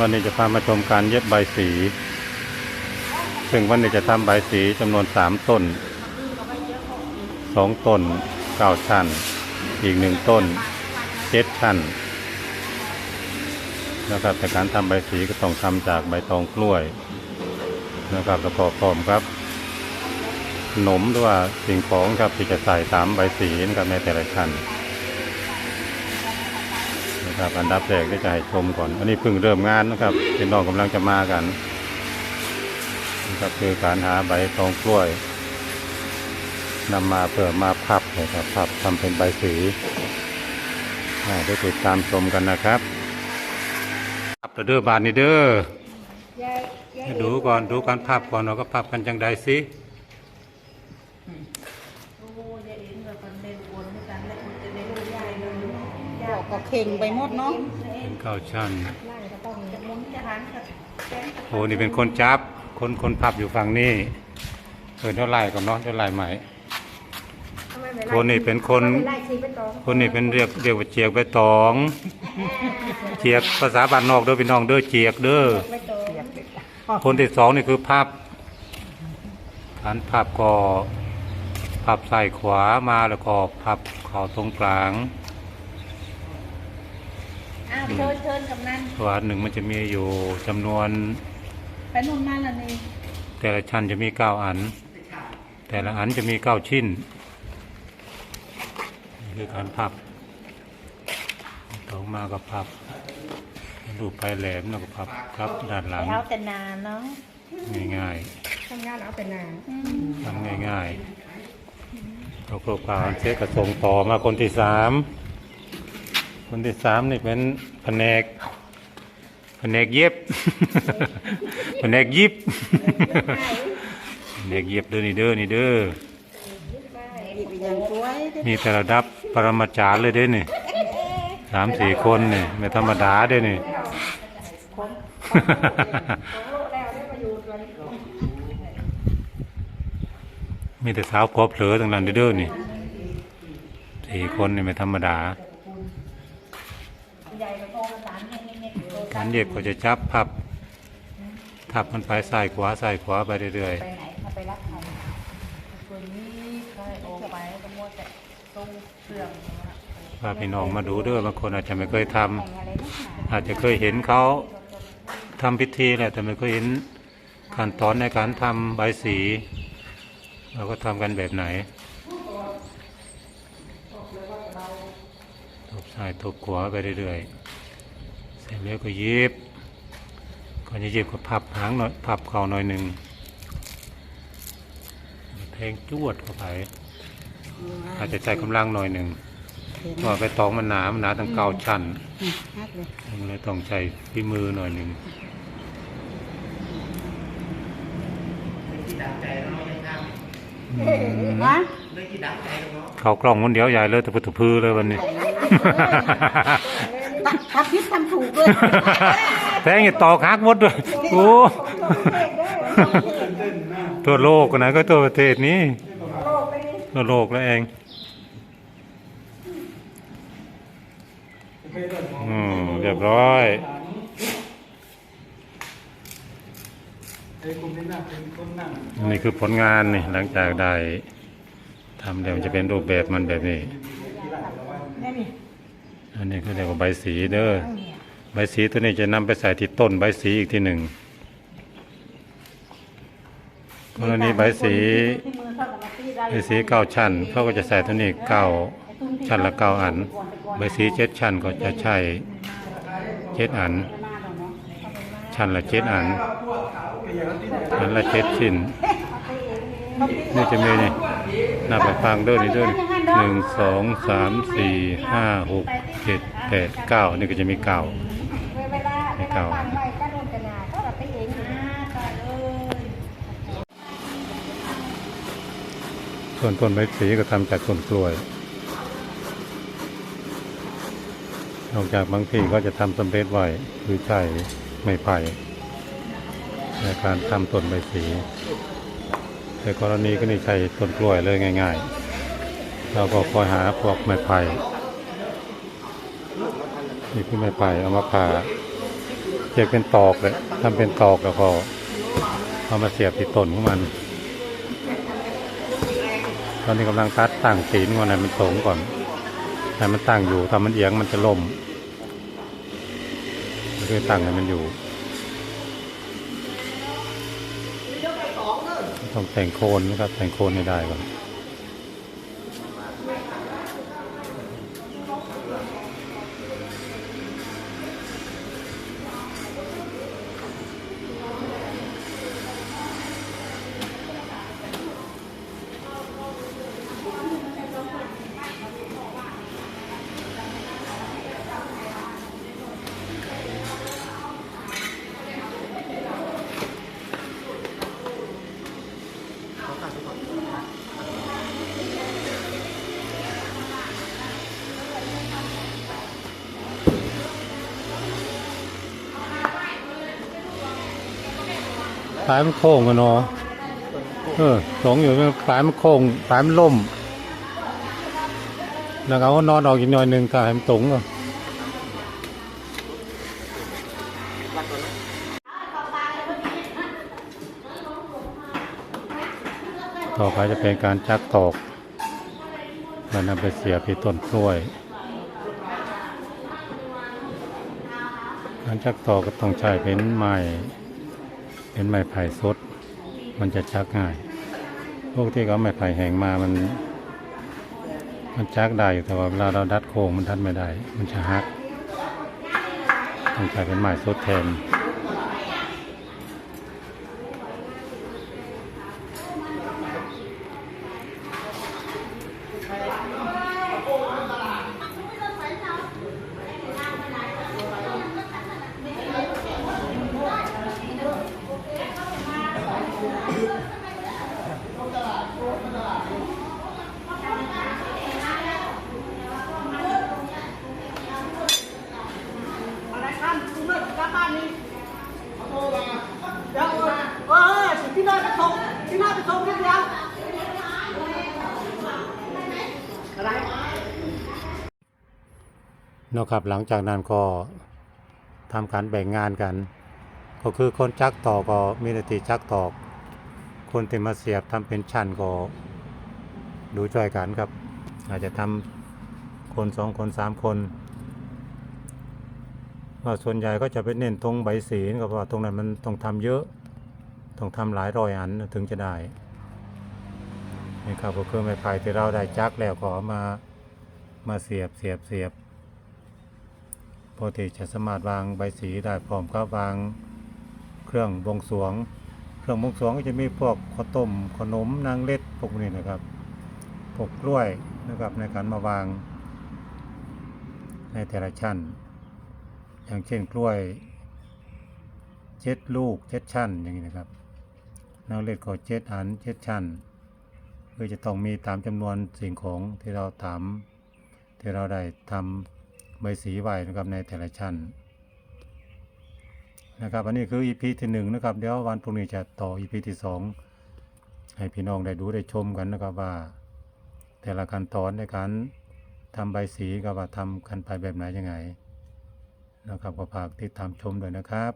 วันนี้จะพามาชมการเย็บใบสี ซึ่งวันนี้จะทำใบสีจำนวนสามต้นสองต้นเก้าชั้น อีกหนึ่งต้นเจ็ดชั้นนะครับแต่การทำใบสีก็ต้องทำจากใบตองกล้วยนะครับแล้วก็พร้อมครับขนมหรือว่าสิ่งของครับที่จะใส่ตามใบสีนะครับในแต่ละชั้น นะครับ อันดับแรกได้จะให้ชมก่อน อันนี้เพิ่งเริ่มงานนะครับพี่น้องกำลังจะมากันนะครับคือการหาใบตองกล้วยนำมาเพื่อมาพับนะครับพับทำเป็นใบสีอ่าได้ติดตามชมกันนะครับพับเด้อบานนี่เด้อให้ดูก่อนดูการพับก่อนเราก็พับกันจังใดสิ บอ กก็เข่งไปหมดเนาะเป็นข้าวชั้นโอ้นี่เป็นคนจับ คนคนพับอยู่ฝั่งนี้เออเท่าไหร่ก่อนเนาะเท่าไหร่ไหมคนนี้เป็นคน คนนี้เป็นเรียกเรียกว่าเจียกใบตอง เจียกภาษาบ้านนอกเด้อพี่น้องเด้อเจียกเด้อ คนที่สองนี่คือพับการพับก็พับใส่ขวามาแล้วก็พับเข่าตรงกลางอ้าว เชิญเชิญกับนั้นตัวหนึ่งมันจะมีอยู่จำนวน ไปนู่นนั่นละนี่แต่ละชั้นจะมีเก้าอัน แต่ละอันจะมีเก้าชิ้นนี่คือการพับต่อมาก็พับรูปปลายแหลมแล้วก็พับครับด้านหลังเอาแต่นานเนาะง่ายทำงานเอาแต่นานๆทำง่ายๆเราโครงการเช็คกระส่งต่อมาคนที่สาม คนที่สามนี่เป็นแผนกแผนกเย็บ แผนกยิบแผนกเย็บเด้อนี่เด้อนี่เด้ออีกอย่างสวยมีแต่ระดับปรมาจารย์เลยเด้นี่สามสี่คนนี่ไม่ธรรมดาเด้นี่ มีแต่สาวพอเผลอต่างนั้นเด้อนี่สี่คนนี่ไม่ธรรมดา การเย็บก็จะจับพับทับมันไปซ้ายขวาซ้ายขวาไปเรื่อยไปไหนถ้าไปรับใครคนนี้เคยโอไปก็มัวแต่ตรงเครื่องๆพาพี่น้องมาดูเด้อบางคนอาจจะไม่เคยทำแต่งอะไรนักหนาอาจจะเคยเห็นเขาทำพิธีแหละแต่ไม่เคยเห็นขั้นตอนในการทำใบสี เราก็ทำกันแบบไหนทบ ซ้ายทบขวาไปเรื่อยๆ เสร็จแล้วก็เย็บก่อนจะเย็บก็พับหางหน่อยพับเข่าหน่อยหนึ่งแทงจวดเข้าไปอาจจะใช้กำลังหน่อยหนึ่งเพราะว่าไปตองมันหนามันหนาตั้งเก้าชั้นฮักเลยมันเลยต้องใช้ฝีมือหน่อยหนึ่งฮะ เขากล้องคนเดียวใหญ่เลยแต่พุทธพือเลยวันนี้ทำผิดทำถูกด้วยแทงอย่าตอกหักหมดด้วยโอ้ตัวโลกนะก็ตัวประเทศนี้ตัวโลกแล้วเองอืมเรียบร้อยนี่คือผลงานนี่หลังจากได้ ทำแล้วจะเป็นรูปแบบมันแบบนี้นี่นี่อันนี้เขาเรียกว่าใบสีเด้อ ใบสีตัวนี้จะนำไปใส่ที่ต้นใบสีอีกทีหนึ่งกรณีใบสี ที่มือเท่ากับมาตีได้ใบสีเก้าชั้น เขาก็จะใส่ตัวนี้เก้าชั้นละเก้าอัน ใบสีเจ็ดชั้นก็จะใช้เจ็ดอัน ชั้นละเจ็ดอัน อันละเจ็ดชิ้น นี่จะมีนี่ นับไปฟังด้อนี่ด้อหนึ่งสองสามสี่ห้าหกเจ็ดแปดเก้านี่ก็จะมีเก้าเวลาให้เก่าฟังไว้ก็โดนกระนาส่วนต้นใบสีก็ทำจากต้นกล้วยนอกจากบางที่ก็จะทำสำเร็จไว้คือใช้ไม้ไผ่ในการทำต้นใบสี แต่กรณีก็นี่ใช้ต้นกล้วยเลยง่าย ๆ เราก็คอยหาพวกไม้ไผ่นี่คือไม้ไผ่เอามาผ่าเจียกเป็นตอกเลยทำเป็นตอกแล้วก็เอามาเสียบที่ต้นของมัน ตอนนี้กำลังตัดตั้งตีนก่อนให้มันตรงก่อนให้มันตั้งอยู่ถ้ามันเอียงมันจะล่มก็คือตั้งให้มันอยู่ ต้องแต่งโคนนะครับแต่งโคนให้ได้ก่อน ปลายมันโค้งกันเนาะเออสองอยู่ปลายมันโค้งปลายมันล่มแล้วเขาก็นอนออกอีกหน่อยหนึ่งก็ให้มันตรงก่อนต่อไปจะเป็นการจักตอกมันนำไปเสียบที่ต้นกล้วย การจักตอกก็ต้องใช้เป็นไม้ เป็นไม้ไผ่สด มันจะชักง่าย พวกที่เขาไม้ไผ่แห้งมามัน มันชักได้อยู่แต่ว่าเวลาเราดัดโค้งมันดัดไม่ได้ มันจะหักต้องใช้เป็นไม้สดแทน อะไรกันคุณเลิกกลับบ้านนี่เดี๋ยวเออพี่น้อยไปส่งพี่น้อยไปส่งนิดเดียวอะไร เนะครับหลังจากนั้นก็ทำการแบ่งงานกัน ก็คือคนจักตอกก็มีนาทีจักตอก คนที่มาเสียบทำเป็นชั้นก็ดูช่วยกันครับ อาจจะทำคนสองคนสามคนว่าส่วนใหญ่ก็จะไปเน้นตรงใบสีก็เพราะว่าตรงนั้นมันต้องทำเยอะ ต้องทำหลายร้อยอันถึงจะได้นี่ครับก็คือไม้ไผ่ที่เราได้จักแล้วก็มามาเสียบเสียบเสียบ ปกติจะสามารถวางใบสีได้พร้อมกับวางเครื่องบวงสวง เครื่องบวงสวงก็จะมีพวกข้าวต้มขนมนางเล็ดพวกนี้นะครับพวกกล้วยนะครับในการมาวางในแต่ละชั้น อย่างเช่นกล้วยเจ็ดลูกเจ็ดชั้นอย่างนี้นะครับนางเล็ดก็เจ็ดอันเจ็ดชั้นคือจะต้องมีตามจำนวนสิ่งของที่เราถามที่เราได้ทำ ใบสีไว้นะครับในแต่ละชั้นนะครับอันนี้คือ EP ที่หนึ่งนะครับเดี๋ยววันพรุ่งนี้จะต่อ EP ที่สองให้พี่น้องได้ดูได้ชมกันนะครับว่า แต่ละขั้นตอนในการทำใบสีกับว่าทำกันไปแบบไหนยังไงนะครับก็ฝากติดตามชมด้วยนะครับ